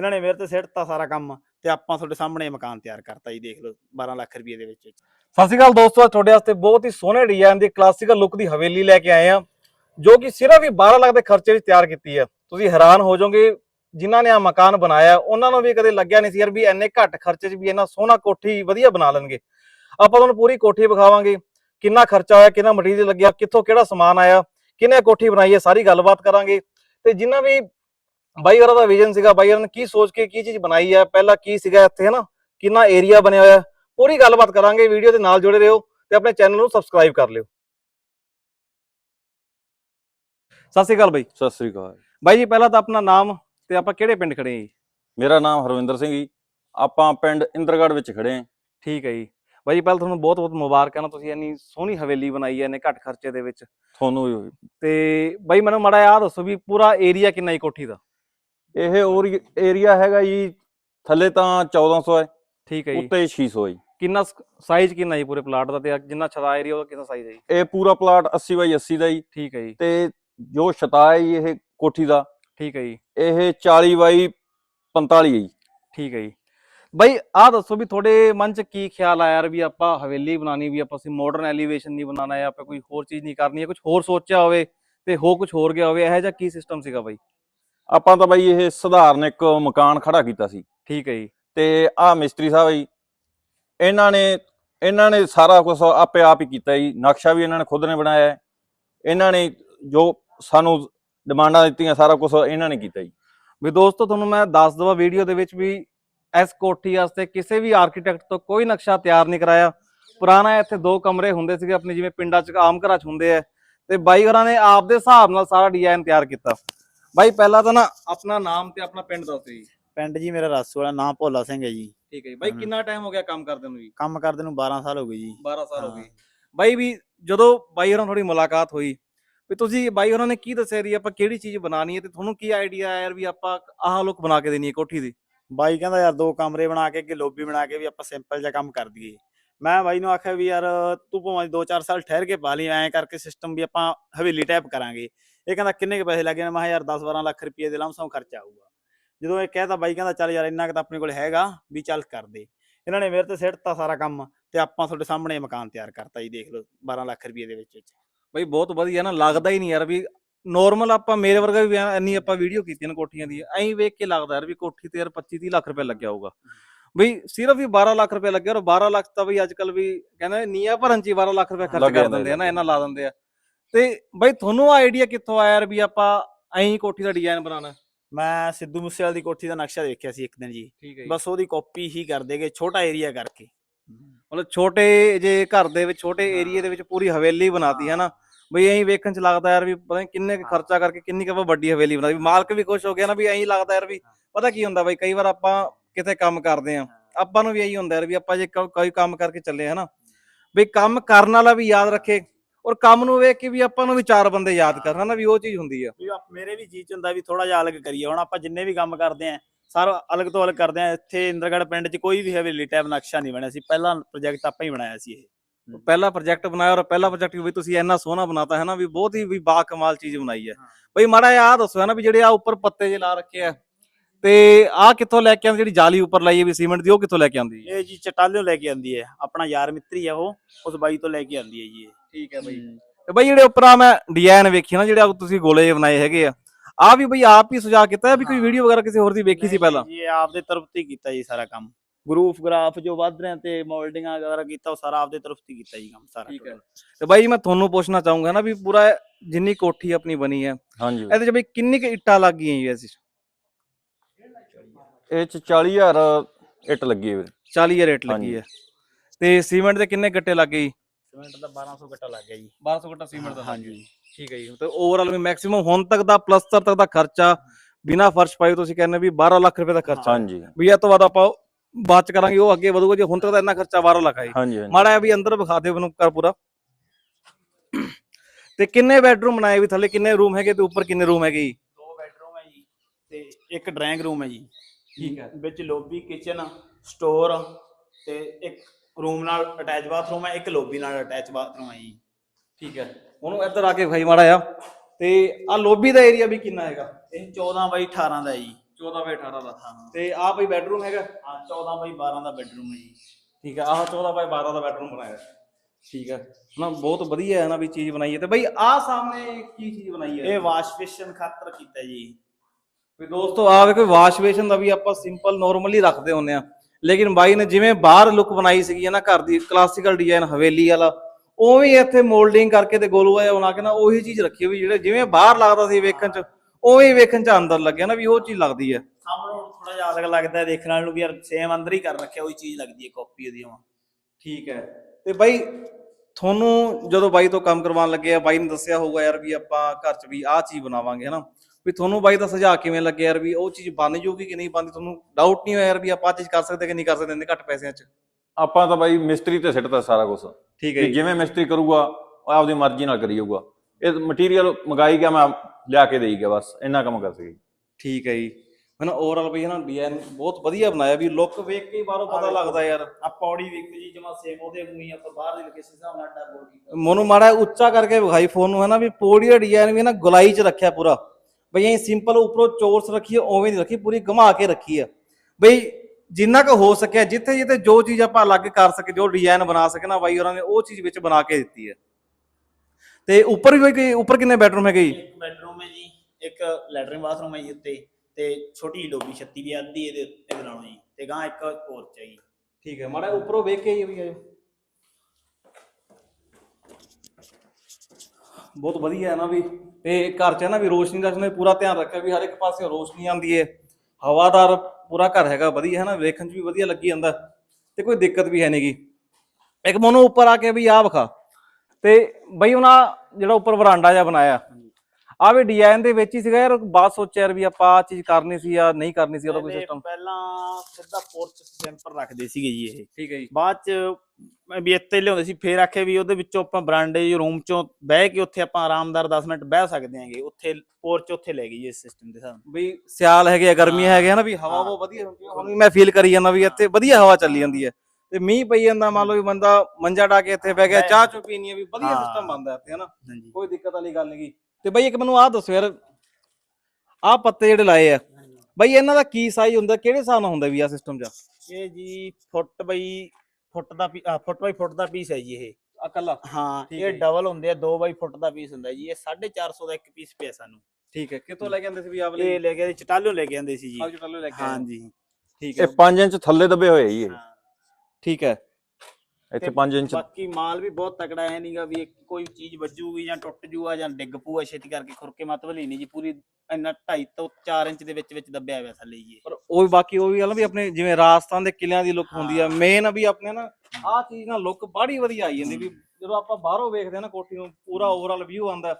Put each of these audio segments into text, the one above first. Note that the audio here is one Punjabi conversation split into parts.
ਇਹਨਾਂ ਨੇ ਮੇਰੇ ਤੇ ਸਿੱਟਤਾ ਸਾਰਾ ਕੰਮ ਤੇ ਆਪਾਂ ਤੁਹਾਡੇ ਸਾਹਮਣੇ ਮਕਾਨ ਤਿਆਰ ਕਰਤਾ ਜੀ, ਦੇਖ ਲਓ 12 ਲੱਖ ਰੁਪਏ ਦੇ ਵਿੱਚ। ਸਤਿ ਸ਼੍ਰੀ ਅਕਾਲ ਦੋਸਤੋ, ਅੱਜ ਤੁਹਾਡੇ ਵਾਸਤੇ ਬਹੁਤ ਹੀ ਸੋਹਣੇ ਡਿਜ਼ਾਈਨ ਦੀ ਕਲਾਸੀਕਲ ਲੁੱਕ ਦੀ ਹਵੇਲੀ ਲੈ ਕੇ ਆਏ ਆ ਜੋ ਕਿ ਸਿਰਫ ਹੀ 12 ਲੱਖ ਦੇ ਖਰਚੇ ਵਿੱਚ ਤਿਆਰ ਕੀਤੀ ਹੈ। ਤੁਸੀਂ ਹੈਰਾਨ ਹੋ ਜਾਓਗੇ, ਜਿਨ੍ਹਾਂ ਨੇ ਆ ਮਕਾਨ ਬਣਾਇਆ, ਉਹਨਾਂ ਨੂੰ ਵੀ ਕਦੇ ਲੱਗਿਆ ਨਹੀਂ ਸੀ ਯਾਰ ਵੀ ਇੰਨੇ ਘੱਟ ਖਰਚੇ 'ਚ ਵੀ ਇੰਨਾ ਸੋਹਣਾ ਕੋਠੀ ਵਧੀਆ ਬਣਾ ਲੈਣਗੇ। ਆਪਾਂ ਤੁਹਾਨੂੰ ਪੂਰੀ ਕੋਠੀ ਵਿਖਾਵਾਂਗੇ, ਕਿੰਨਾ ਖਰਚਾ ਹੋਇਆ ਕਿੰਨਾ ਮਟੀਰੀਅਲ ਲੱਗਿਆ, ਕਿੱਥੋਂ ਕਿਹੜਾ ਸਮਾਨ ਆਇਆ, ਕਿਹਨੇ ਕੋਠੀ ਬਣਾਈ ਹੈ, ਸਾਰੀ ਗੱਲਬਾਤ ਕਰਾਂਗੇ। ਤੇ ਜਿੰਨਾ ਵੀ ਬਾਈ ਹੋਰਾਂ ਦਾ ਵਿਜ਼ਨ ਸੀਗਾ ਬਾਈ ਹੋਰਾਂ ਨੇ ਕੀ ਸੋਚ ਕੇ ਕੀ ਚੀਜ਼ ਬਣਾਈ ਹੈ ਪਹਿਲਾਂ ਕੀ ਸੀਗਾ ਇੱਥੇ ਹਨਾ? ਕਿੰਨਾ ਏਰੀਆ ਬਣਿਆ ਹੋਇਆ ਪੂਰੀ ਗੱਲਬਾਤ ਕਰਾਂਗੇ ਵੀਡੀਓ ਦੇ ਨਾਲ ਜੁੜੇ ਰਹੋ ਤੇ ਆਪਣੇ ਚੈਨਲ ਨੂੰ ਸਬਸਕ੍ਰਾਈਬ ਕਰ ਲਿਓ। ਸਤਿ ਸ਼੍ਰੀ ਅਕਾਲ ਬਾਈ। ਸਤਿ ਸ੍ਰੀ ਅਕਾਲ। ਬਾਈ ਜੀ ਪਹਿਲਾਂ ਤਾਂ ਆਪਣਾ ਨਾਮ ਤੇ ਆਪਾਂ ਕਿਹੜੇ ਪਿੰਡ ਖੜੇ ਜੀ? ਮੇਰਾ ਨਾਮ ਹਰਵਿੰਦਰ ਸਿੰਘ ਜੀ। ਆਪਾਂ ਪਿੰਡ ਇੰਦਰਗੜ੍ਹ ਵਿੱਚ ਖੜੇ ਹਾਂ। ਠੀਕ ਹੈ ਜੀ। ਬਾਈ ਜੀ ਪਹਿਲਾਂ ਤੁਹਾਨੂੰ ਬਹੁਤ ਬਹੁਤ ਮੁਬਾਰਕਾਂ ਨਾ ਤੁਸੀਂ ਇੰਨੀ ਸੋਹਣੀ ਹਵੇਲੀ ਬਣਾਈ ਹੈ ਇੰਨੇ ਘੱਟ ਖਰਚੇ ਦੇ ਵਿੱਚ। ਤੁਹਾਨੂੰ ਵੀ ਤੇ ਬਾਈ ਮੈਨੂੰ ਮਾੜਾ ਆ ਦੱਸੋ ਵੀ ਪੂਰਾ ਏਰੀਆ ਕਿੰਨਾ ਜੀ ਕੋਠੀ ਦਾ? ਇਹ ਏਰੀਆ ਹੈਗਾ ਜੀ ਥੱਲੇ ਤਾਂ 1400 ਹੈ ਠੀਕ ਹੈ ਜੀ। ਉੱਤੇ 600 ਹੈ ਜੀ। ਕਿੰਨਾ ਸਾਈਜ਼ ਕਿੰਨਾ ਜੀ ਪੂਰੇ ਪਲਾਟ ਦਾ ਤੇ ਜਿੰਨਾ ਛਦਾ ਏਰੀਆ ਉਹਦਾ ਕਿੰਨਾ ਸਾਈਜ਼ ਹੈ ਜੀ? ਇਹ ਪੂਰਾ ਪਲਾਟ 80 ਬਾਈ 80 ਦਾ ਜੀ। ਠੀਕ ਹੈ ਜੀ। ਤੇ ਜੋ ਛਤਾ ਹੈ ਜੀ ਇਹ ਕੋਠੀ ਦਾ ਠੀਕ ਹੈ ਜੀ। ਇਹ 40 ਬਾਈ 45 ਹੈ ਜੀ। ਠੀਕ ਹੈ ਜੀ। ਬਾਈ ਆਹ ਦੱਸੋ ਵੀ ਤੁਹਾਡੇ ਮਨ 'ਚ ਕੀ ਖਿਆਲ ਆਇਆ ਯਾਰ ਵੀ ਆਪਾਂ ਹਵੇਲੀ ਬਣਾਣੀ ਵੀ ਆਪਾਂ ਅਸੀਂ ਮਾਡਰਨ ਐਲੀਵੇਸ਼ਨ ਨਹੀਂ ਬਣਾਉਣਾ ਹੈ ਆਪਾਂ ਕੋਈ ਹੋਰ ਚੀਜ਼ ਨਹੀਂ ਕਰਨੀ ਹੈ ਕੁਝ ਹੋਰ ਸੋਚਿਆ ਹੋਵੇ ਤੇ ਹੋ ਕੁਝ ਹੋਰ ਗਿਆ ਹੋਵੇ ਇਹੋ ਜਿਹਾ ਕੀ ਸਿਸਟਮ ਸੀਗਾ ਬਾਈ? ਆਪਾਂ ਤਾਂ ਬਾਈ ਇਹ ਸਧਾਰਨ ਇੱਕ ਮਕਾਨ ਖੜਾ ਕੀਤਾ ਸੀ। ਠੀਕ ਹੈ ਜੀ। ਤੇ ਆਹ ਮਿਸਤਰੀ ਸਾਹਿਬ ਜੀ ਇਹਨਾਂ ਨੇ ਇਹਨਾਂ ਨੇ ਸਾਰਾ ਕੁਝ ਆਪੇ ਆਪ ਹੀ ਕੀਤਾ ਜੀ। ਨਕਸ਼ਾ ਵੀ ਇਹਨਾਂ ਨੇ ਖੁਦ ਨੇ ਬਣਾਇਆ ਹੈ। ਇਹਨਾਂ ਨੇ ਜੋ ਸਾਨੂੰ ਡਿਮਾਂਡਾਂ ਦਿੱਤੀਆਂ ਸਾਰਾ ਕੁਝ ਇਹਨਾਂ ਨੇ ਕੀਤਾ ਜੀ। ਵੀ ਦੋਸਤੋ ਤੁਹਾਨੂੰ ਮੈਂ ਦੱਸ ਦਵਾਂ ਵੀਡੀਓ ਦੇ ਵਿੱਚ ਵੀ ਇਸ ਕੋਠੀ ਵਾਸਤੇ ਕਿਸੇ ਵੀ ਆਰਕੀਟੈਕਟ ਤੋਂ ਕੋਈ ਨਕਸ਼ਾ ਤਿਆਰ ਨਹੀਂ ਕਰਾਇਆ। ਪੁਰਾਣਾ ਇੱਥੇ ਦੋ ਕਮਰੇ ਹੁੰਦੇ ਸੀਗੇ ਆਪਣੇ ਜਿਵੇਂ ਪਿੰਡਾਂ 'ਚ ਆਮ ਘਰਾਂ 'ਚ ਹੁੰਦੇ ਆ। ਤੇ ਬਾਈ ਹੋਰਾਂ ਨੇ ਆਪ ਦੇ ਹਿਸਾਬ ਨਾਲ ਸਾਰਾ ਡਿਜ਼ਾਈਨ ਤਿਆਰ ਕੀਤਾ। ਬਾਈ ਪਹਿਲਾਂ ਤਾਂ ਨਾ ਆਪਣਾ ਨਾਮ ਤੇ ਆਪਣਾ ਪਿੰਡ ਦੱਸੋ ਜੀ। ਪਿੰਡ ਜੀ ਮੇਰਾ ਰਾਸੂ ਵਾਲਾ ਨਾਮ ਭੋਲਾ ਸਿੰਘ ਹੈ ਜੀ। ਠੀਕ ਹੈ ਜੀ। ਬਾਈ। ਕਿੰਨਾ ਟਾਈਮ ਹੋ ਗਿਆ ਕੰਮ ਕਰਦੇ ਨੂੰ ਜੀ? ਕੰਮ ਕਰਦੇ ਨੂੰ 12 ਸਾਲ ਹੋ ਗਏ ਜੀ। 12 ਸਾਲ ਹੋ। ਗਏ। ਬਾਈ ਵੀ ਜਦੋਂ ਬਾਈ ਹੋਰਾਂ ਥੋੜੀ ਮੁਲਾਕਾਤ ਹੋਈ ਵੀ ਤੁਸੀਂ ਬਾਈ ਹੋਰਾਂ ਨੇ ਕੀ ਦੱਸਿਆ ਵੀ ਆਪਾਂ ਕਿਹੜੀ ਚੀਜ਼ ਬਣਾਣੀ ਹੈ ਤੇ ਤੁਹਾਨੂੰ ਕੀ ਆਈਡੀਆ ਆਇਆ ਵੀ ਆਪਾਂ ਆਹ ਲੁੱਕ ਬਣਾ ਕੇ ਦੇਣੀ ਹੈ ਕੋਠੀ ਦੀ? ਬਾਈ ਕਹਿੰਦਾ ਯਾਰ ਦੋ ਕਮਰੇ ਬਣਾ ਕੇ ਅੱਗੇ ਲੋਬੀ ਬਣਾ ਕੇ ਵੀ ਆਪਾਂ ਸਿੰਪਲ ਜਿਹਾ ਕੰਮ ਕਰ ਦਈਏ। ਮੈਂ ਬਾਈ ਨੂੰ ਆਖਿਆ ਵੀ ਯਾਰ ਤੂੰ ਭਾਵੇਂ 2-4 ਸਾਲ ਠਹਿਰ ਕੇ ਪਾ ਲਈ, ਐਂ ਕਰਕੇ ਸਿਸਟਮ ਵੀ ਆਪਾਂ ਹਵੇਲੀ ਟਾਈਪ ਕਰਾਂਗੇ। ਇਹ ਕਹਿੰਦਾ, ਕਿੰਨੇ ਕੁ ਪੈਸੇ ਲੱਗੇ ਨੇ? ਮੈਂ ਕਿਹਾ, ਯਾਰ 10-12 ਲੱਖ ਰੁਪਏ ਦੇ ਲਮਸਮ ਖਰਚਾ ਆਊਗਾ। ਜਦੋਂ ਇਹ ਕਹਿਤਾ, ਬਾਈ ਕਹਿੰਦਾ, ਚੱਲ ਯਾਰ ਇੰਨਾ ਕੁ ਤਾਂ ਆਪਣੇ ਕੋਲ ਹੈਗਾ ਵੀ ਚੱਲ ਕਰਦੇ ਇਹਨਾਂ ਨੇ ਮੇਰੇ ਤੇ ਸਿੱਟਤਾ ਸਾਰਾ ਕੰਮ ਤੇ ਆਪਾਂ ਤੁਹਾਡੇ ਸਾਹਮਣੇ ਮਕਾਨ ਤਿਆਰ ਕਰਤਾ ਜੀ, ਦੇਖ ਲਓ 12 ਲੱਖ ਰੁਪਏ ਦੇ ਵਿੱਚ ਵਿੱਚ। ਬਈ, ਬਹੁਤ ਵਧੀਆ ਨਾ, ਲੱਗਦਾ ਹੀ ਨਹੀਂ ਯਾਰ ਵੀ ਨੋਰਮਲ ਆਪਾਂ ਮੇਰੇ ਵਰਗਾ ਵੀ ਇੰਨੀ ਆਪਾਂ ਵੀਡੀਓ ਕੀਤੀਆਂ ਨੇ ਕੋਠੀਆਂ ਦੀ, ਐਂ ਵੇਖ ਕੇ ਲੱਗਦਾ ਯਾਰ ਵੀ ਕੋਠੀ ਤੇ ਯਾਰ 25 30 ਲੱਖ ਰੁਪਏ ਲੱਗਿਆ ਹੋਊਗਾ। ਬਈ ਸਿਰਫ ਹੀ 12 ਲੱਖ ਰੁਪਏ ਲੱਗਿਆ ਔਰ 12 ਲੱਖ ਤਾਂ ਬਈ ਅੱਜ ਕੱਲ ਵੀ ਕਹਿੰਦੇ ਨੀਆ ਭਰਨ ਚ ਹੀ 12 ਲੱਖ ਰੁਪਏ ਖਰਚ ਲੱਗ ਕਰ ਦਿੰਦੇ ਆ ਨਾ। ਇਹਨਾਂ ਲਾ ਦਿੰਦੇ ਆ ਤੇ ਬਈ ਤੁਹਾਨੂੰ ਆਈਡੀਆ ਕਿੱਥੋਂ ਆਇਆ ਯਾਰ ਵੀ ਆਪਾਂ ਐਂ ਕੋਠੀ ਦਾ ਡਿਜ਼ਾਈਨ ਬਣਾਉਣਾ ਮੈਂ ਸਿੱਧੂ ਮੂਸੇਵਾਲੇ ਦੀ ਕੋਠੀ ਦਾ ਨਕਸ਼ਾ ਦੇਖਿਆ ਸੀ ਇੱਕ ਦਿਨ ਜੀ ਬਸ ਉਹਦੀ ਕਾਪੀ ਹੀ ਕਰ ਦੇਗੇ ਛੋਟਾ ਏਰੀਆ ਕਰਕੇ ਮਤਲਬ ਛੋਟੇ ਜੇ ਘਰ ਦੇ ਵਿੱਚ ਛੋਟੇ। ਏਰੀਆ ਦੇ ਵਿੱਚ ਪੂਰੀ ਹਵੇਲੀ ਬਣਾਤੀ ਹੈ ਹਾਂ। ਨਾ ਬਈ ਐਂ ਵੇਖਣ ਚ ਲੱਗਦਾ ਯਾਰ ਵੀ ਪਤਾ ਨਹੀਂ ਕਿੰਨੇ ਕੁ। ਖਰਚਾ ਕਰਕੇ ਕਿੰਨੀ ਕੁ ਵੱਡੀ ਹਵੇਲੀ ਬਣਾਈ ਮਾਲਕ ਵੀ ਖੁਸ਼ ਹੋ ਗਿਆ ਨਾ ਵੀ ਐਂ ਲੱਗਦਾ ਯਾਰ ਵੀ ਪਤਾ ਕੀ ਹੁੰਦਾ ਬਈ ਕਈ ਵਾਰ ਆਪਾਂ ਕਿਤੇ ਕੰਮ ਕਰਦੇ ਆ। ਆਪਾਂ ਨੂੰ ਵੀ ਇਹੀ ਹੁੰਦਾ ਯਾਰ ਵੀ ਆਪਾਂ ਜੇ ਕ- ਕੋਈ ਕੰਮ ਕਰਕੇ ਚੱਲੇ ਹਨਾ। ਵੀ ਕੰਮ ਕਰਨ ਵਾਲਾ ਵੀ ਯਾਦ ਰੱਖੇ ਔਰ ਕੰਮ ਨੂੰ ਵੇਖ ਕੇ ਵੀ ਆਪਾਂ ਨੂੰ ਵੀ ਚਾਰ ਬੰਦੇ ਯਾਦ। ਕਰਨ ਨਾ ਵੀ ਉਹ ਚੀਜ਼ ਹੁੰਦੀ ਆ। ਵੀ ਆਪ- ਮੇਰੇ ਵੀ ਜੀ ਚ ਹੁੰਦਾ ਵੀ ਥੋੜਾ ਜਿਹਾ ਅਲੱਗ ਕਰੀਏ। ਹੁਣ ਆਪਾਂ ਜਿੰਨੇ ਵੀ ਕੰਮ ਕਰਦੇ ਆਂ ਸਾਰਾ ਅਲੱਗ ਤੋਂ ਅਲੱਗ ਕਰਦੇ ਆਂ ਇੱਥੇ ਇੰਦਰਗੜ੍ਹ ਪਿੰਡ 'ਚ ਕੋਈ ਵੀ ਹਵੇਲੀ ਟਾਈਪ ਨਕਸ਼ਾ ਨਹੀਂ ਬਣਿਆ ਸੀ। ਪਹਿਲਾ ਪ੍ਰੋਜੈਕਟ ਆਪਾਂ ਹੀ ਬਣਾਇਆ ਸੀ ਇਹ। ਪਹਿਲਾ ਪ੍ਰੋਜੈਕਟ ਬਣਾਇਆ ਔਰ ਪਹਿਲਾ ਪ੍ਰੋਜੈਕਟ ਵੀ ਤੁਸੀਂ ਇੰਨਾ ਸੋਹਣਾ ਬਣਾਤਾ ਹੈ ਨਾ ਵੀ ਬਹੁਤ ਹੀ ਵੀ ਬਾ ਕਮਾਲ ਚੀਜ਼ ਬਣਾਈ ਹੈ ਹਾਂ। ਬਈ ਮਾੜਾ ਆਹ ਦੱਸੋ ਹੈ ਨਾ ਵੀ ਜਿਹੜੇ ਆ ਉੱਪਰ ਪੱਤੇ ਜੇ ਲਾ ਰੱਖੇ ਆ ਤੇ ਆਹ ਕਿੱਥੋਂ ਲੈ ਕੇ ਆਉਂਦੀ? ਜਿਹੜੀ ਜਾਲੀ ਉੱਪਰ ਲਾਈ ਹੈ ਵੀ ਸੀਮੈਂਟ ਦੀ ਉਹ ਕਿੱਥੋਂ ਲੈ ਕੇ ਆਉਂਦੀ ਹੈ? ਇਹ ਜੀ ਚਟਾਲਿਓ ਲੈ ਕੇ ਆਂਦੀ ਹੈ। ਆਪਣਾ ਯਾਰ ਮਿੱਤਰੀ ਆ ਉਹ ਉਸ ਬਾਈ ਤੋਂ ਲੈ ਕੇ ਆਂਦੀ ਹੈ ਜੀ ਇਹ। ਠੀਕ ਹੈ ਤੇ ਬਈ ਜਿਹੜੇ ਉੱਪਰ ਆ ਮੈਂ ਡਿਜ਼ਾਈਨ ਵੇਖੀ ਨਾ ਜਿਹੜੇ ਤੁਸੀਂ ਗੋਲੇ ਜਿਹੇ ਬਣਾਏ ਹੈਗੇ ਆ। ਆ ਵੀ ਬਈ ਆਪ ਹੀ ਸੁਜਾ ਕੀਤਾ ਹੈ ਵੀ ਕੋਈ ਹਾਂ। ਵੀਡੀਓ ਵਗੈਰਾ ਕਿਸੇ ਹੋਰ ਦੀ ਵੇਖੀ ਸੀ ਪਹਿਲਾਂ ਜੀ ਇਹ ਆਪਦੇ ਤਰਫ ਤੇ ਹੀ ਕੀਤਾ ਜੀ ਸਾਰਾ ਕੰਮ। ਗਰੂਫ ਗ੍ਰਾਫ ਜੋ ਵੱਧ ਰਹੇ ਤੇ ਮੋਲਡਿੰਗਾਂ ਵਗੈਰਾ ਕੀਤਾ ਉਹ ਸਾਰਾ ਆਪਦੇ ਤਰਫ ਤੇ ਹੀ ਕੀਤਾ ਜੀ ਕੰਮ ਸਾਰਾ। ਠੀਕ ਹੈ। ਤੇ ਬਾਈ ਮੈਂ ਤੁਹਾਨੂੰ ਪੁੱਛਣਾ ਚਾਹੂੰਗਾ ਨਾ ਵੀ ਪੂਰਾ ਜਿੰਨੀ ਕੋਠੀ ਆਪਣੀ ਬਣੀ ਹੈ ਹਾਂਜੀ। ਇਹਦੇ ਚ ਬਈ ਕਿੰਨੀ ਕੁ ਇੱਟਾਂ ਲੱਗ ਗਈਆਂ ਜੀ ਵੈਸੇ ਇਹ ਚ 40000 ਇੱਟ ਲੱਗੀ ਹੈ ਵੀਰੇ 40 ਰੇਟ ਲੱਗੀ। ਹੈ। ਤੇ ਸੀਮੈਂਟ ਦੇ ਕਿੰਨੇ ਗੱਟੇ ਲੱਗ ਗਏ ਜੀ? ਸੀਮੈਂਟ ਦਾ 1200 ਗੱਟਾ ਲੱਗ ਗਿਆ ਜੀ। 1200 ਗੱਟਾ ਸੀਮੈਂਟ ਦਾ। ਹਾਂਜੀ। ਠੀਕ ਹੈ ਜੀ। ਤੇ ਓਵਰਆਲ ਵੀ ਮੈਕਸਿਮਮ ਹੁਣ ਤੱਕ ਦਾ ਪਲਸਤਰ ਤੱਕ ਦਾ ਖਰਚਾ ਬਿਨਾ ਫਰਸ਼ ਪਾਏ ਤੁਸੀਂ ਕਹਿੰਦੇ ਵੀ 12 ਲੱਖ ਰੁਪਏ ਦਾ ਖਰਚਾ। ਹਾਂਜੀ। ਵੀ ਇਹ ਤੋਂ ਬਾਅਦ ਆਪਾਂ ਚ ਕਰਾਂਗੇ ਉਹ ਅੱਗੇ ਵਧੂਗਾ ਜੇ ਹੁਣ ਤੱਕ ਦਾ ਇੰਨਾ ਖਰਚਾ 12 ਲੱਖ। ਹਾਂਜੀ ਹਾਂਜੀ। ਮਾੜਾ ਵੀ ਅੰਦਰ ਵਿਖਾ ਦਿਓ ਮੈਨੂੰ ਕਰ ਪੂਰਾ। ਤੇ ਕਿੰਨੇ ਬੈਡਰੂਮ ਬਣਾਏ ਵੀ ਥੱਲੇ ਕਿੰਨੇ ਰੂਮ ਹੈਗੇ ਤੇ ਉੱਪਰ ਕਿੰਨੇ ਰੂਮ ਹੈਗੇ ਜੀ? ਦੋ ਬੈਡਰੂਮ ਹੈ ਜੀ ਤੇ ਇੱਕ ਡਰਾਇੰਗ ਰੂਮ ਹੈ ਜੀ। ਠੀਕ ਹੈ। ਵਿੱਚ ਲੋਬੀ ਕਿਚਨ ਸਟੋਰ ਤੇ ਇੱਕ ਰੂਮ ਨਾਲ ਅਟੈਚ ਬਾਥਰੂਮ ਹੈ ਇੱਕ ਲੋਬੀ ਨਾਲ ਅਟੈਚ ਬਾਥਰੂਮ ਹੈ ਜੀ। ਠੀਕ ਹੈ। ਉਹਨੂੰ ਇੱਧਰ ਆ ਕੇ ਵਿਖਾਈ ਮਾੜਾ ਜਿਹਾ। ਤੇ ਆ ਲੋਬੀ ਦਾ ਏਰੀਆ ਵੀ ਕਿੰਨਾ ਹੈਗਾ? ਇਹ 14 ਬਾਈ 18 ਦਾ ਹੈ ਜੀ। 14 ਬਾਈ 18 ਦਾ। ਹਾਂ। ਤੇ ਆਹ ਬਈ ਬੈਡਰੂਮ ਹੈਗਾ? ਹਾਂ 14 ਬਾਈ 12 ਦਾ ਬੈਡਰੂਮ ਹੈ ਜੀ। ਠੀਕ ਹੈ। ਆਹ 14 ਬਾਈ 12 ਦਾ ਬੈਡਰੂਮ ਬਣਾਇਆ। ਠੀਕ ਹੈ। ਨਾ ਬਹੁਤ ਵਧੀਆ ਹੈ ਨਾ ਵੀ ਚੀਜ਼ ਬਣਾਈ ਹੈ। ਤੇ ਬਈ ਆਹ ਸਾਹਮਣੇ ਕੀ ਚੀਜ਼ ਬਣਾਈ ਹੈ? ਇਹ ਵਾਸ਼ ਬੇਸ਼ਨ ਖਾਤਰ ਕੀਤਾ ਜੀ। ਵੀ ਦੋਸਤੋ ਆ ਵੇ ਕੋਈ ਵਾਸ਼ ਬੇਸ਼ਨ ਦਾ ਵੀ ਆਪਾਂ ਸਿੰਪਲ ਨਾਰਮਲੀ ਰੱਖਦੇ ਹੁੰਨੇ ਆ ਲੇਕਿਨ ਬਾਈ ਨੇ ਜਿਵੇਂ ਬਾਹਰ ਲੁੱਕ ਬਣਾਈ ਸੀਗੀ ਨਾ ਘਰ ਦੀ ਕਲਾਸੀਕਲ ਡਿਜ਼ਾਈਨ ਹਵੇਲੀ ਵਾਲਾ ਉਵੇਂ ਇੱਥੇ ਮੋਲਡਿੰਗ ਕਰਕੇ ਤੇ ਗੋਲੂਆ ਜਿਹਾ ਬਣਾ ਕੇ ਨਾ ਉਹੀ ਚੀਜ਼ ਰੱਖੀ ਹੋਈ ਜਿਹੜੇ ਜਿਵੇਂ ਬਾਹਰ ਲੱਗਦਾ ਸੀ ਵੇਖਣ ਚ ਉਵੇਂ ਵੇਖਣ ਚ ਅੰਦਰ ਲੱਗਿਆ ਨਾ ਵੀ ਉਹ ਚੀਜ਼ ਲੱਗਦੀ ਹੈ। ਸਾਹਮਣੇ ਥੋੜਾ ਜਿਹਾ ਅਲੱਗ ਲੱਗਦਾ ਦੇਖਣ ਵਾਲੇ ਨੂੰ ਵੀ ਯਾਰ ਸੇਮ ਅੰਦਰ ਹੀ ਕਰ ਰੱਖਿਆ ਉਹੀ ਚੀਜ਼ ਲੱਗਦੀ ਹੈ ਕਾਪੀ ਉਹਦੀ ਉਹ ਠੀਕ ਹੈ। ਤੇ ਬਾਈ ਤੁਹਾਨੂੰ ਜਦੋਂ ਬਾਈ ਤੋਂ ਕੰਮ ਕਰਵਾਉਣ ਲੱਗੇ ਆ ਬਾਈ ਨੇ ਦੱਸਿਆ ਹੋਊਗਾ ਯਾਰ ਵੀ ਆਪਾਂ ਘਰ 'ਚ ਵੀ ਆਹ ਚੀਜ਼ ਬਣਾਵਾਂਗੇ ਹਨਾ ਵੀ ਤੁਹਾਨੂੰ ਬਾਈ ਦਾ ਸੁਝਾਅ ਕਿਵੇਂ ਲੱਗਿਆ ਯਾਰ ਵੀ ਉਹ ਚੀਜ਼ ਬਣ ਜੂਗੀ ਕਿ ਨਹੀਂ ਬਣਦੀ? ਤੁਹਾਨੂੰ ਡਾਊਟ ਨਹੀਂ ਹੋਇਆ ਯਾਰ ਵੀ ਆਪਾਂ ਚੀਜ਼ ਕਰ ਸਕਦੇ ਕਿ ਨਹੀਂ ਕਰ ਸਕਦੇ ਇੰਨੇ ਘੱਟ ਪੈਸਿਆਂ 'ਚ? ਆਪਾਂ ਤਾਂ ਬਾਈ ਮਿਸਤਰੀ ਤੇ ਸਿੱਟਦਾ ਸਾਰਾ ਕੁਝ ਠੀਕ ਹੈ ਵੀ ਜੀ। ਜਿਵੇਂ ਮਿਸਤਰੀ ਕਰੂਗਾ ਉਹ ਆਪਦੀ ਮਰਜ਼ੀ ਨਾਲ ਕਰੀ ਜਾਊਗਾ। ਇਹ ਮਟੀਰੀਅਲ ਮੰਗਾਈ ਗਿਆ ਮੈਂ ਲਿਆ ਕੇ ਦੇਈ ਗਿਆ ਬਸ ਇੰਨਾ ਕੰਮ ਕਰ ਸਕੀ। ਠੀਕ ਹੈ ਜੀ। ਮੈਨੂੰ ਓਵਰਆਲ ਬਈ ਹਨਾ ਡਿਜ਼ਾਈਨ ਬਹੁਤ ਵਧੀਆ ਬਣਾਇਆ ਵੀ ਲੁੱਕ ਵੇਖ ਕੇ ਹੀ ਬਾਹਰੋਂ ਪਤਾ ਲੱਗਦਾ ਯਾਰ। ਆ ਪੌੜੀ ਵੇਖੋ ਜੀ ਜਮਾ ਸੇਮ ਉਹਦੇ ਮੂੰਹ ਹੀ ਆਪਾਂ ਬਾਹਰ ਦੀ ਲੋਕੇਸ਼ਨ ਹਿਸਾਬ ਨਾਲ ਅੱਡਾ ਬੋਲ ਕੀਤਾ। ਮੋਨੂੰ ਮਾੜਾ ਉੱਚਾ ਕਰਕੇ ਵਿਖਾਈ ਫੋਨ ਨੂੰ ਹੈ ਨਾ ਵੀ ਪੋੜੀ ਦਾ ਡਿਜ਼ਾਈਨ ਵੀ ਨਾ ਗੁਲਾਈ 'ਚ ਰੱਖਿਆ ਪੂਰਾ। ਬਈ ਐਂ ਸਿੰਪਲ ਉੱਪਰੋਂ ਚੋਰਸ ਰੱਖੀ ਹੈ ਉਵੇਂ ਦੀ ਰੱਖੀ ਪੂਰੀ ਘੁਮਾ ਕੇ ਰੱਖੀ ਆ ਬਈ ਜਿੰਨਾ ਕੁ ਹੋ ਸਕਿਆ ਜਿੱਥੇ ਜਿੱਥੇ ਜੋ ਚੀਜ਼ ਆਪਾਂ ਅਲੱਗ ਕਰ ਸਕੇ ਜੋ ਡਿਜ਼ਾਈਨ ਬਣਾ ਸਕੇ ਨਾ ਬਾਈ ਉਹਨਾਂ ਨੇ ਉਹ ਚੀਜ਼ ਵਿੱਚ ਬਣਾ ਕੇ ਦਿੱਤੀ ਹੈ। ਤੇ ਉੱਪਰ ਵੀ ਕੋਈ ਉੱਪਰ ਕਿੰਨੇ ਬੈਡਰੂਮ ਹੈਗੇ ਜੀ? ਇੱਕ ਬੈਡਰੂਮ ਹੈ ਜੀ ਇੱਕ ਲੈਟਰਿਨ ਬਾਥਰੂਮ ਹੈ ਜੀ ਉੱਤੇ ਤੇ ਛੋਟੀ ਲੋਬੀ 36 ਦੀ ਅੱਧੀ ਇਹਦੇ ਇਹਦੇ ਨਾਲੋਂ ਜੀ ਤੇ ਗਾਂ ਇੱਕ ਪੋਰਚ ਹੈ ਜੀ। ਠੀਕ ਹੈ ਮਾੜਾ ਉੱਪਰੋਂ ਵੇਖ ਕੇ ਹੀ ਵੀ ਆਇਓ ਬਹੁਤ ਵਧੀਆ ਹੈ ਨਾ ਵੀ, ਤੇ ਘਰ 'ਚ ਹੈ ਨਾ ਵੀ ਰੋਸ਼ਨੀ ਦਾ ਉਸਨੇ ਪੂਰਾ ਧਿਆਨ ਰੱਖਿਆ ਵੀ ਹਰ ਇੱਕ ਪਾਸੇ ਰੋਸ਼ਨੀ ਆਉਂਦੀ ਹੈ ਹਵਾਦਾਰ ਪੂਰਾ ਘਰ ਹੈਗਾ, ਵਧੀਆ ਹੈ ਨਾ, ਵੇਖਣ 'ਚ ਵੀ ਵਧੀਆ ਲੱਗੀ ਜਾਂਦਾ, ਤੇ ਕੋਈ ਦਿੱਕਤ ਵੀ ਹੈ ਨਹੀਂਗੀ ਇੱਕ ਮੋਨੂੰ ਉੱਪਰ ਆ ਕੇ ਵੀ ਆ ਵਿਖਾ, ਤੇ ਬਈ ਉਹਨਾਂ ਜਿਹੜਾ ਉੱਪਰ ਵਰਾਂਡਾ ਜਿਹਾ ਬਣਾਇਆ ਆ ਵੀ ਡਿਜ਼ਾਈਨ ਦੇ ਵਿੱਚ ਹੀ ਸੀਗਾ ਯਾਰ ਬਾਅਦ ਸੋਚਿਆ ਯਾਰ ਵੀ ਆਪਾਂ ਆ ਚੀਜ਼ ਕਰਨੀ ਸੀ ਜਾਂ ਨਹੀਂ ਕਰਨੀ ਸੀ ਉਹਦਾ ਕੋਈ ਪਹਿਲੇ- ਸਿਸਟਮ ਪਹਿਲਾਂ ਸਿੱਧਾ ਪੋਰਚ ਸਿੰਪਲ ਰੱਖਦੇ ਸੀਗੇ ਜੀ ਇਹ। ਠੀਕ ਹੈ ਜੀ। ਬਾਅਦ ਚ ਮੈਂ ਵੀ ਇੱਥੇ ਲਿਆਉਂਦੇ ਸੀ ਫੇਰ ਆਖਿਆ ਵੀ ਉਹਦੇ ਵਿੱਚੋਂ ਆਪਾਂ ਬਰਾਂਡੇ ਰੂਮ ਚੋਂ ਬਹਿ ਕੇ ਉੱਥੇ ਆਪਾਂ ਆਰਾਮਦਾਰ 10 ਮਿੰਟ ਬਹਿ ਸਕਦੇ ਹਾਂਗੇ ਉੱਥੇ ਪੋਰਚ ਉੱਥੇ ਲੈ ਗਈ ਜੀ ਇਸ ਸਿਸਟਮ ਦੇ ਹਿਸਾਬ ਨਾਲ। ਵੀ ਸਿਆਲ ਹੈਗੇ ਆ ਗਰਮੀਆਂ ਹੈਗੇ ਆ ਨਾ ਵੀ ਹਵਾ। ਬਹੁਤ ਵਧੀਆ ਹੁੰਦੀ ਹੈ ਹੁਣ ਵੀ ਮੈਂ ਫੀਲ ਕਰੀ ਜਾਂਦਾ ਵੀ ਇੱਥੇ ਵਧੀਆ ਹਵਾ ਚੱਲੀ ਜਾਂਦੀ ਹੈ। ਤੇ ਮੀਂਹ ਪਈ ਜਾਂਦਾ ਮੰਨ ਲਓ ਵੀ ਬੰਦਾ ਮੰਜਾ ਢਾ ਕੇ ਇੱਥੇ ਬਹਿ ਗਿਆ ਚਾਹ ਚੁ ਪੀਣੀ ਹੈ ਵੀ ਵਧੀਆ। ਸਿਸਟਮ ਬਣਦਾ ਇੱਥੇ ਹਨਾ? ਕੋਈ ਦਿੱਕਤ ਵਾਲੀ ਗੱਲ ਨਹੀਂ ਤੇ ਬਈ ਇੱਕ ਮੈਨੂੰ ਆਹ ਦੱਸੋ ਯਾਰ ਆਹ ਪੱਤੇ ਜਿਹੜੇ ਲਾਏ ਆ ਬਈ ਇਹਨਾਂ ਦਾ ਕੀ ਸਾਈਜ਼ ਹੁੰਦਾ ਕਿਹੜੇ ਹਿਸਾਬ ਨਾਲ ਹੁੰਦਾ ਵੀ ਆ ਸਿਸਟਮ ਚ? ਇਹ ਜੀ ਫੁੱਟ ਬਈ ਫੁੱਟ ਦਾ ਪੀ- ਅ, ਫੁੱਟ ਬਾਈ ਫੁੱਟ ਦਾ ਪੀਸ ਹੈ ਜੀ ਇਹ। ਇਕੱਲਾ? ਹਾਂ ਠੀਕ ਹੈ ਇਹ ਜੀ। ਡਬਲ ਹੁੰਦੇ ਆ 2 ਬਾਈ ਫੁੱਟ ਦਾ ਪੀਸ ਹੁੰਦਾ ਜੀ ਇਹ 450 ਦਾ ਇੱਕ ਪੀਸ ਪਿਆ ਸਾਨੂੰ। ਠੀਕ ਹੈ ਕਿੱਥੋਂ ਲੈ ਕੇ ਆਉਂਦੇ ਸੀ ਵੀ ਆਹ ਵਾਲੇ? ਇਹ ਲੈ ਕੇ ਚਟਾਲਿਓ ਲੈ ਕੇ ਆਂਦੇ ਸੀ ਜੀ। ਆਹ ਚਟਾਲੋ ਲੈ ਕੇ ਆਏ। ਹੋ। ਹਾਂਜੀ। ਠੀਕ ਇਹ ਹੈ 5 ਇੰਚ ਥੱਲੇ ਦੱਬੇ ਹੋਏ ਜੀ ਇਹ। ਹਾਂ। ਠੀਕ ਹੈ। ਇੱਥੇ ਤੇ 5 ਇੰਚ ਬਾਕੀ ਮਾਲ ਵੀ ਬਹੁਤ ਤਕੜਾ ਹੈ ਨਹੀਂਗਾ ਵੀ ਇੱਕ ਕੋਈ ਚੀਜ਼ ਵੱਜੂਗੀ ਜਾਂ ਟੁੱਟ ਜੂਗਾ ਜਾਂ ਡਿੱਗ ਪੂਗਾ ਛੇਤੀ ਕਰਕੇ ਖੁਰਕੇ ਮਤਲਬ ਹੀ ਨਹੀਂ ਜੀ ਪੂਰੀ ਇੰਨਾ 2.5 ਤੋਂ 4 ਇੰਚ ਦੇ ਵਿੱਚ ਵਿੱਚ ਦੱਬਿਆ ਹੋਇਆ ਥੱਲੇ ਜੀ। ਪਰ ਉਹ ਵੀ ਬਾਕੀ ਉਹ ਵੀ ਗੱਲ ਵੀ ਆਪਣੇ ਜਿਵੇਂ ਰਾਜਸਥਾਨ ਦੇ ਕਿਲਿਆਂ ਦੀ ਲੁੱਕ ਹੁੰਦੀ ਆ ਮੇਨ ਵੀ ਆਪਣੇ ਨਾ ਆਹ ਚੀਜ਼ ਨਾਲ ਲੁੱਕ ਬੜੀ ਵਧੀਆ ਆਈ ਜਾਂਦੀ ਵੀ ਜਦੋਂ ਆਪਾਂ ਬਾਹਰੋਂ ਵੇਖਦੇ ਆ ਨਾ ਕੋਠੀ ਨੂੰ ਪੂਰਾ ਓਵਰਆਲ ਵਿਊ ਆਉਂਦਾ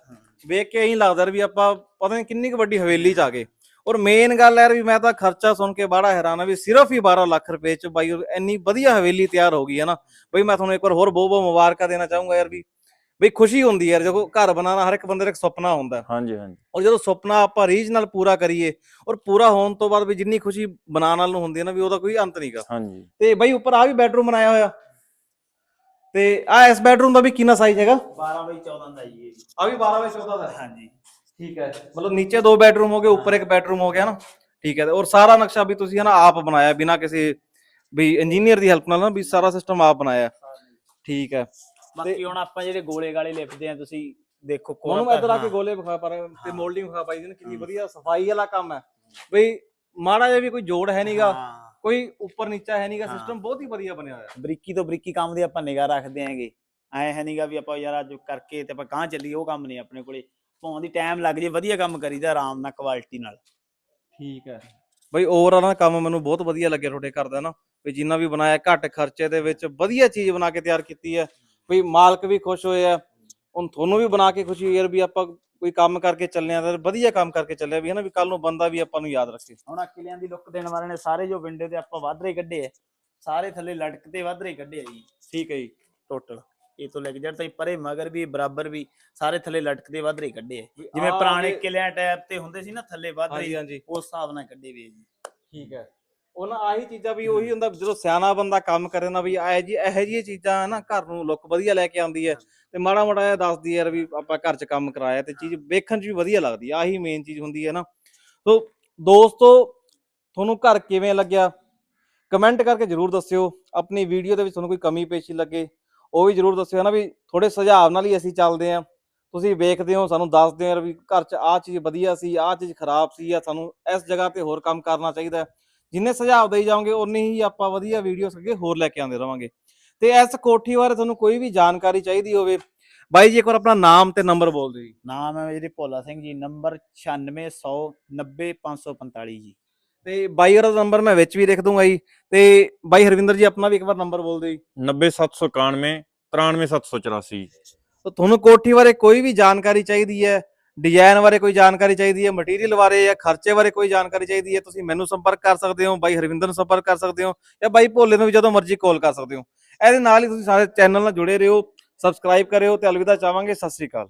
ਵੇਖ ਕੇ ਇਹੀ ਲੱਗਦਾ ਵੀ ਆਪਾਂ ਪਤਾ ਨਹੀਂ ਕਿੰਨੀ ਕੁ ਵੱਡੀ ਹਵੇਲੀ ਚ ਆ ਗਏ। ਔਰ ਮੇਨ ਗੱਲ ਯਾਰ ਵੀ ਮੈਂ ਤਾਂ ਖਰਚਾ ਸੁਣ ਕੇ ਬੜਾ ਹੈਰਾਨ ਆ ਵੀ ਸਿਰਫ ਹੀ 12 ਲੱਖ ਰੁਪਏ ਚ ਬਾਈ ਇੰਨੀ ਵਧੀਆ ਹਵੇਲੀ ਤਿਆਰ ਹੋ ਗਈ ਹੈ ਨਾ। ਬਈ ਮੈਂ ਤੁਹਾਨੂੰ ਇੱਕ ਵਾਰ ਹੋਰ ਬਹੁਤ ਬਹੁਤ ਮੁਬਾਰਕਾਂ ਦੇਣਾ ਚਾਹੂੰਗਾ ਯਾਰ ਵੀ ਬਈ ਖੁਸ਼ੀ ਹੁੰਦੀ ਯਾਰ ਜਦੋਂ ਘਰ ਬਣਾਉਣਾ ਹਰ ਇੱਕ ਬੰਦੇ ਦਾ ਇੱਕ ਸੁਪਨਾ ਹੁੰਦਾ ਹਾਂਜੀ ਹਾਂਜੀ। ਔਰ ਜਦੋਂ ਸੁਪਨਾ ਆਪਾਂ ਰੀਝ ਨਾਲ ਪੂਰਾ ਕਰੀਏ ਔਰ ਪੂਰਾ ਹੋਣ ਤੋਂ ਬਾਅਦ ਵੀ ਜਿੰਨੀ ਖੁਸ਼ੀ ਬਣਾਉਣ ਨਾਲ ਨੂੰ ਹੁੰਦੀ ਹੈ ਨਾ ਵੀ ਉਹਦਾ ਕੋਈ ਅੰਤ ਨਹੀਂਗਾ ਹਾਂਜੀ। ਤੇ ਬਈ ਉੱਪਰ ਆ ਵੀ ਬੈਡਰੂਮ ਬਣਾਇਆ ਹੋਇਆ। ਤੇ ਆ ਇਸ ਬੈਡਰੂਮ ਦਾ ਵੀ ਕਿੰਨਾ ਸਾਈਜ਼ ਹੈਗਾ? 12 ਬਾਈ 14 ਦਾ ਜੀ। ਆ ਵੀ 12 ਬਾਈ 14 ਦਾ ਹਾਂਜੀ। ਠੀਕ ਹੈ ਮਤਲਬ ਨੀਚੇ ਦੋ ਬੈਡਰੂਮ ਹੋ ਗਏ ਉੱਪਰ ਇੱਕ ਬੈਡਰੂਮ ਹੋ ਗਿਆ ਨਾ ਠੀਕ ਹੈ ਔਰ ਸਾਰਾ ਨਕਸ਼ਾ ਵੀ ਤੁਸੀਂ ਹਨਾ ਆਪ ਬਣਾਇਆ ਬਿਨਾਂ ਕਿਸੇ ਵੀ ਇੰਜੀਨੀਅਰ ਦੀ ਹੈਲਪ ਨਾਲ ਨਾ ਵੀ ਸਾਰਾ ਸਿਸਟਮ ਆਪ ਬਣਾਇਆ ਠੀਕ ਹੈ ਬਾਕੀ ਹੁਣ ਆਪਾਂ ਜਿਹੜੇ ਗੋਲੇ ਗਾਲੇ ਲਿਪਦੇ ਆ ਤੁਸੀਂ ਦੇਖੋ ਕੋਲ ਉਹਨੂੰ ਇੱਧਰ ਆ ਕੇ ਹਾਂ। ਗੋਲੇ ਵਿਖਾ ਪਰ ਤੇ ਹਾਂ। ਮੋਲਡਿੰਗ ਵਿਖਾ ਪਾਈ ਜੀ ਕਿੰਨੀ। ਵਧੀਆ ਸਫ਼ਾਈ ਵਾਲਾ ਕੰਮ ਹੈ ਬਈ ਮਾੜਾ ਜਿਹਾ ਵੀ ਕੋਈ ਜੋੜ ਹੈ ਨਹੀਂਗਾ ਹਾਂ। ਕੋਈ ਉੱਪਰ ਨੀਚਾ ਹੈ ਨਹੀਂਗਾ ਹਾਂ। ਸਿਸਟਮ ਬਹੁਤ ਹੀ ਵਧੀਆ ਬਣਿਆ ਹੋਇਆ ਬਰੀਕੀ ਤੋਂ ਬਰੀਕੀ ਕੰਮ ਦੀ ਆਪਾਂ ਨਿਗਾਹ ਰੱਖਦੇ ਆਂਗੇ ਐ ਹੈ ਨਹੀਂਗਾ ਵੀ ਆਪਾਂ ਯਾਰ ਅੱਜ ਕਰਕੇ ਤੇ ਆਪਾਂ ਕਾਂ ਚੱਲੀਏ ਉਹ ਕੰਮ ਨਹੀਂ ਆਪਣੇ ਕੋਲੇ ਭਾਵੇਂ ਦੀ ਟਾਈਮ ਲੱਗ ਜੇ ਵਧੀਆ ਕੰਮ ਕਰੀਦਾ ਆਰਾਮ ਨਾਲ ਕੁਆਲਿਟੀ ਨਾਲ। ਠੀਕ ਹੈ। ਬਈ ਓਵਰਆਲ ਨਾ ਕੰਮ ਮੈਨੂੰ ਬਹੁਤ ਵਧੀਆ ਲੱਗਿਆ ਤੁਹਾਡੇ ਘਰ ਦਾ ਨਾ। ਵੀ ਜਿੰਨਾ ਵੀ ਬਣਾਇਆ ਘੱਟ ਖਰਚੇ ਦੇ ਵਿੱਚ ਵਧੀਆ ਚੀਜ਼ ਬਣਾ ਕੇ ਤਿਆਰ ਕੀਤੀ ਹੈ। ਵੀ ਮਾਲਕ ਵੀ ਖੁਸ਼ ਹੋਏ ਆ। ਹੁਣ ਤੁਹਾਨੂੰ ਵੀ ਬਣਾ ਕੇ ਖੁਸ਼ੀ ਹੋਈ ਯਾਰ ਵੀ ਆਪਾਂ ਕੋਈ ਕੰਮ ਕਰਕੇ ਚੱਲੇ ਆ ਤਾਂ ਵਧੀਆ ਕੰਮ ਕਰਕੇ ਚੱਲਿਆ ਵੀ ਹਨਾ ਵੀ ਕੱਲ ਨੂੰ ਬੰਦਾ ਵੀ ਆਪਾਂ ਨੂੰ ਯਾਦ ਰੱਖੇ। ਹੁਣ ਆਹ ਕਿਲਿਆਂ ਦੀ ਲੁੱਕ ਦੇਣ ਵਾਲੇ ਨੇ ਸਾਰੇ ਜੋ ਵਿੰਡੋ ਤੇ ਆਪਾਂ ਵਾਧਰੇ ਕੱਢੇ ਆ ਸਾਰੇ ਥੱਲੇ ਲਟਕਦੇ ਵਾਧਰੇ ਕੱਢੇ ਆ ਜੀ। ਠੀਕ ਹੈ ਜੀ ਟੋਟਲ ਇਹ ਤੋਂ ਲੈ ਕੇ ਜੜ ਤਾਈ ਪਰੇ ਮਗਰ ਵੀ ਬਰਾਬਰ ਵੀ ਸਾਰੇ ਥੱਲੇ ਲਟਕਦੇ ਵਾਧਰੇ ਕੱਢੇ ਆ। ਜਿਵੇਂ ਆਹ ਪੁਰਾਣੇ ਵਾਲੇ- ਕਿਲਿਆਂ ਤੇ ਹੁੰਦੇ ਸੀ ਨਾ ਥੱਲੇ ਹਾਂਜੀ ਵਾਧਰੇ ਹਾਂਜੀ ਉਸ ਹਿਸਾਬ ਨਾਲ ਕੱਢੇ ਵੀ ਜੀ। ਠੀਕ ਹੈ। ਉਹਨਾਂ ਆਹੀ ਚੀਜ਼ਾਂ ਵੀ ਉਹੀ ਹੁੰਦਾ ਜਦੋਂ ਸਿਆਣਾ ਬੰਦਾ ਕੰਮ ਕਰੇ ਨਾ ਵੀ ਇਹ ਜੀ ਇਹੋ ਜਿਹੀਆਂ ਚੀਜ਼ਾਂ ਨਾ ਘਰ ਨੂੰ ਲੁੱਕ ਵਧੀਆ ਲੈ ਕੇ ਆਉਂਦੀ ਹੈ ਤੇ ਮਾੜਾ ਮੋਟਾ ਇਹ ਦੱਸਦੀ ਯਾਰ ਵੀ ਆਪਾਂ ਘਰ 'ਚ ਕੰਮ ਕਰਾਇਆ ਤੇ ਚੀਜ਼ ਵੇਖਣ 'ਚ ਵੀ ਵਧੀਆ ਲੱਗਦੀ ਆ ਆਹੀ ਮੇਨ ਚੀਜ਼ ਹੁੰਦੀ ਹੈ ਨਾ। ਸੋ ਦੋਸਤੋ ਤੁਹਾਨੂੰ ਘਰ ਕਿਵੇਂ ਲੱਗਿਆ? ਕਮੈਂਟ ਕਰਕੇ ਜਰੂਰ ਦੱਸਿਓ। ਆਪਣੀ ਵੀਡੀਓ ਦੇ ਵਿੱਚ ਤੁਹਾਨੂੰ ਕੋਈ ਕਮੀ ਪੇਸ਼ੀ ਲੱਗੇ ਉਹ ਵੀ ਜਰੂਰ ਦੱਸਿਓ ਨਾ ਵੀ ਥੋੜੇ ਸੁਝਾਅ ਨਾਲ ਹੀ ਅਸੀਂ ਚੱਲਦੇ ਆਂ ਤੁਸੀਂ ਵੇਖਦੇ ਹੋ, ਸਾਨੂੰ ਦੱਸਦੇ ਹੋ ਵੀ ਘਰ 'ਚ ਆਹ ਚੀਜ਼ ਵਧੀਆ ਸੀ, ਆਹ ਚੀਜ਼ ਖਰਾਬ ਸੀ ਜਾਂ ਸਾਨੂੰ ਇਸ ਜਗ੍ਹਾ ਤੇ ਹੋਰ ਕੰਮ ਕਰਨਾ ਚਾਹੀਦਾ। ਜਿੰਨੇ ਸੁਝਾਅ ਦੇਈ ਜਾਓਗੇ ਉਨੀ ਹੀ ਆਪਾਂ ਵਧੀਆ ਵੀਡੀਓਸ ਅੱਗੇ ਹੋਰ ਲੈ ਕੇ ਆਉਂਦੇ ਰਵਾਂਗੇ। ਤੇ ਇਸ ਕੋਠੀ ਬਾਰੇ ਤੁਹਾਨੂੰ ਕੋਈ ਵੀ ਜਾਣਕਾਰੀ ਚਾਹੀਦੀ ਹੋਵੇ, ਬਾਈ ਜੀ ਇੱਕ ਵਾਰ ਆਪਣਾ ਨਾਮ ਤੇ ਨੰਬਰ ਬੋਲ ਦਿਓ ਜੀ। ਨਾਮ ਹੈ ਮੇਰੀ ਭੋਲਾ ਸਿੰਘ ਜੀ, ਨੰਬਰ 9619054545 ਜੀ। ਤੇ ਬਾਈ ਦਾ ਨੰਬਰ ਮੈਂ ਵਿੱਚ ਵੀ ਲਿਖ ਦੂੰਗਾ ਜੀ। ਤੇ ਬਾਈ ਹਰਵਿੰਦਰ ਜੀ ਆਪਣਾ ਵੀ ਇੱਕ ਵਾਰ ਨੰਬਰ ਬੋਲ ਦਿਓ ਜੀ। 90791 93784 ਤਾਂ ਤੁਹਾਨੂੰ ਕੋਠੀ ਬਾਰੇ ਕੋਈ ਵੀ ਜਾਣਕਾਰੀ ਚਾਹੀਦੀ ਹੈ ਡਿਜ਼ਾਈਨ ਬਾਰੇ ਕੋਈ ਜਾਣਕਾਰੀ ਚਾਹੀਦੀ ਹੈ ਮਟੀਰੀਅਲ ਬਾਰੇ ਜਾਂ ਖਰਚੇ ਬਾਰੇ ਕੋਈ ਜਾਣਕਾਰੀ ਚਾਹੀਦੀ ਹੈ ਤੁਸੀਂ ਮੈਨੂੰ ਸੰਪਰਕ ਕਰ ਸਕਦੇ ਹੋ ਬਾਈ ਹਰਵਿੰਦਰ ਨੂੰ ਸੰਪਰਕ ਕਰ ਸਕਦੇ ਹੋ ਜਾਂ ਬਾਈ ਭੋਲੇ ਨੂੰ ਵੀ ਜਦੋਂ ਮਰਜ਼ੀ ਕਾਲ ਕਰ ਸਕਦੇ ਹੋ। ਇਹਦੇ ਨਾਲ ਹੀ ਤੁਸੀਂ ਸਾਰੇ ਚੈਨਲ ਨਾਲ ਜੁੜੇ ਰਹੋ ਸਬਸਕ੍ਰਾਈਬ ਕਰਿਓ ਤੇ ਅਲਵਿਦਾ ਚਾਹਾਂਗੇ। ਸਤਿ ਸ੍ਰੀ ਅਕਾਲ।